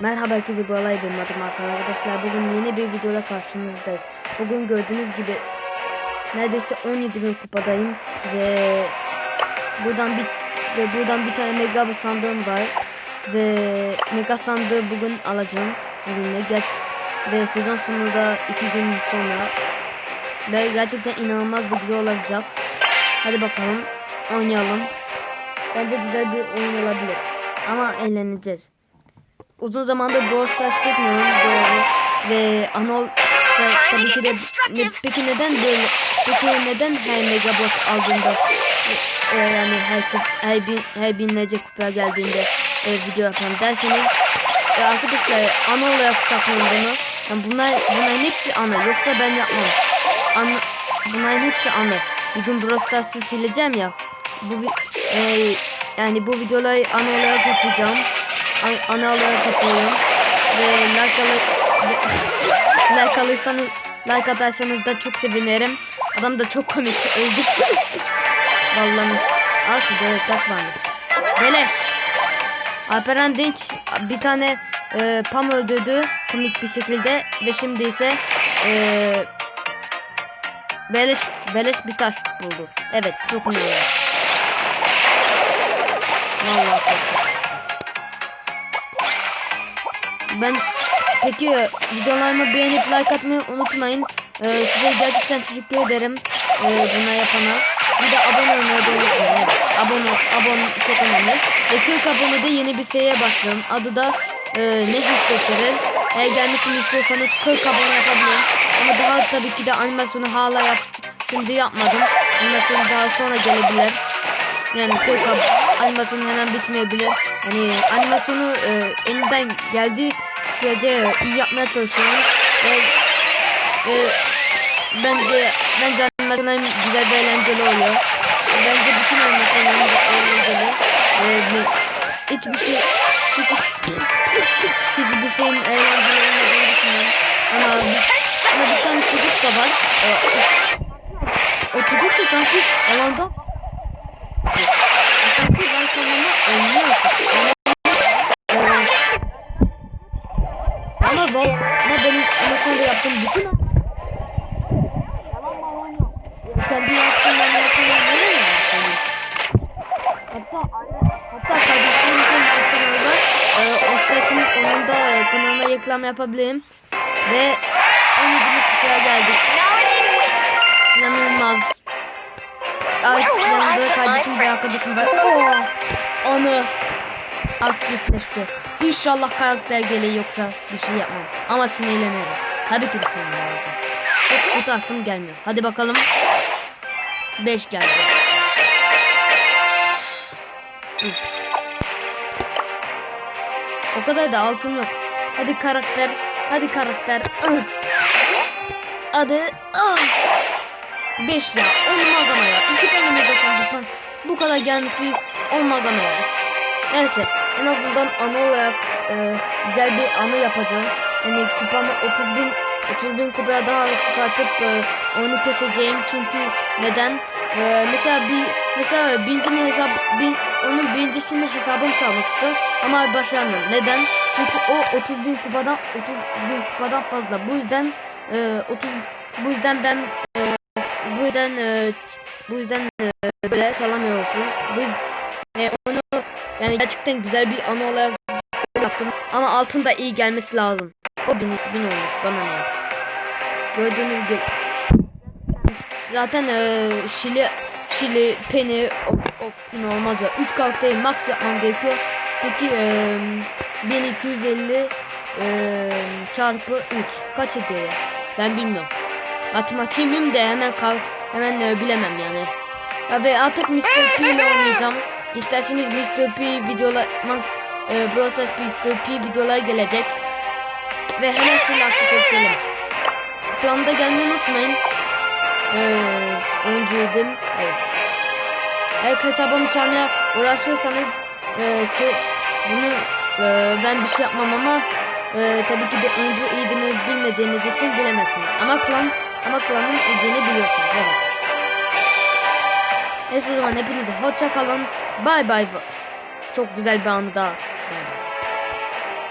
Merhaba herkese bu olay benim adım Hakan arkadaşlar. Bugün yeni bir videoda karşınızdayız. Bugün gördüğünüz gibi neredeyse 17 bin kupadayım ve buradan bir ve buradan bir tane mega sandığım var ve mega sandığı bugün alacağım sizinle geç ve sezon sonunda iki gün sonra ve gerçekten inanılmaz bir güzel olacak. Hadi bakalım oynayalım. Bence güzel bir oyun olabilir ama eğleneceğiz. Uzun zamandır Brawl Stars çekmiyorum doğru ve Anol da, tabii ki de ne, peki neden böyle peki neden her megabot aldığında e, yani her, her, bin, her binlerce kupa geldiğinde e, video yapan derseniz e, arkadaşlar ana olarak saklıyorum bunu. Yani bunlar, bunların hepsi ana yoksa ben yapmam. Ana, bunların hepsi ana. Bir gün Brawl Stars'ı sileceğim ya. Bu e, yani bu videoları ana olarak yapacağım. An- ana olarak yapıyorum. Ve like, alı- like alırsanız like atarsanız da çok sevinirim. Adam da çok komik öldü. Vallahi. Al şu taş var. Beleş. Alperen Dinç bir tane e, pam öldürdü komik bir şekilde ve şimdi ise e, beleş beleş bir taş buldu. Evet çok önemli. Vallahi çok Ben peki videolarımı beğenip like atmayı unutmayın. Ee, size gerçekten teşekkür ederim ee, buna yapana. Bir de abone olmayı da unutmayın. Evet, abone, abone çok önemli. Ve 40 abonede yeni bir şeye başlıyorum. Adı da e, ne hissettirir. Eğer gelmesini istiyorsanız 40 abone yapabilirim. Ama daha tabii ki de animasyonu hala yap şimdi yapmadım. Animasyon daha sonra gelebilir. Yani 40 ab- animasyonu hemen bitmeyebilir. Hani animasyonu e, elimden geldiği sürece iyi yapmaya çalışıyorum. Ve, ve bence bence animasyonlarım güzel ve eğlenceli oluyor. Bence bütün animasyonlarım da eğlenceli. E, hiçbir şey hiç, hiçbir şeyin eğlenceli olmadığını düşünüyorum. Ama, ama bir tane çocuk da var. E, o çocuk da sanki alanda sanki ben kendime oynuyorsun. Ama bu ama benim ama konuda yaptığım bütün yalan yalan yok. Kendi yaptığım animasyonlar böyle mi yaptığım? Hatta hatta kardeşimin kanalı var. Ee, o isterseniz onun da e, kanalına reklam yapabilirim. Ve 17 kupaya geldik. İnanılmaz. Yanında kardeşim ve arkadaşım var. Oh, onu aktifleşti. İnşallah karakter gelir yoksa bir şey yapmam. Ama sinirlenirim. Tabii ki de sinirleneceğim. Çok kötü açtım gelmiyor. Hadi bakalım. 5 geldi. Üf. O kadar da altın yok. Hadi karakter. Hadi karakter. Ah. Hadi. Ah. 5 ya olmaz ama ya. 2 tane mega sandıktan bu kadar gelmesi olmaz ama ya. Neyse en azından anı olarak e, güzel bir anı yapacağım. Yani kupamı 30 bin 30 bin kupaya daha çıkartıp e, onu keseceğim çünkü neden? E, mesela bir mesela birincinin hesap bin, onun birincisinin hesabını çalmak istiyorum ama başaramıyorum. Neden? Çünkü o 30 bin kupadan 30 bin kupadan fazla. Bu yüzden e, 30 bu yüzden ben e, bu yüzden e, bu yüzden e, böyle çalamıyorsunuz. Bu e, onu yani gerçekten güzel bir anı olarak yaptım. Ama altın da iyi gelmesi lazım. O bin, bin olmuş bana ne? Gördüğünüz gibi. Zaten e, Şili Şili Penny of, of inanılmaz ya. 3 karakteri max yapmam gerekiyor. Peki e, 1250 e, çarpı 3 kaç ediyor ya? Ben bilmiyorum. Matematiğimim de hemen kal hemen e, bilemem yani. Ya ve artık Mr. P ile oynayacağım. İsterseniz Mr. P videolar e, Brawl Stars Mr. P videolar gelecek. Ve hemen sizi aktif edelim. Planda gelmeyi unutmayın. Ee, oyuncuydum. Evet. Eğer hesabımı çalmaya uğraşırsanız e, si- bunu e, ben bir şey yapmam ama e, tabii ki de oyuncu iyiliğini bilmediğiniz için bilemezsiniz. Ama klan ama klanın iyiliğini biliyorsunuz. Evet. Neyse o zaman hepinize hoşça kalın. Bay bay. Çok güzel bir anı daha.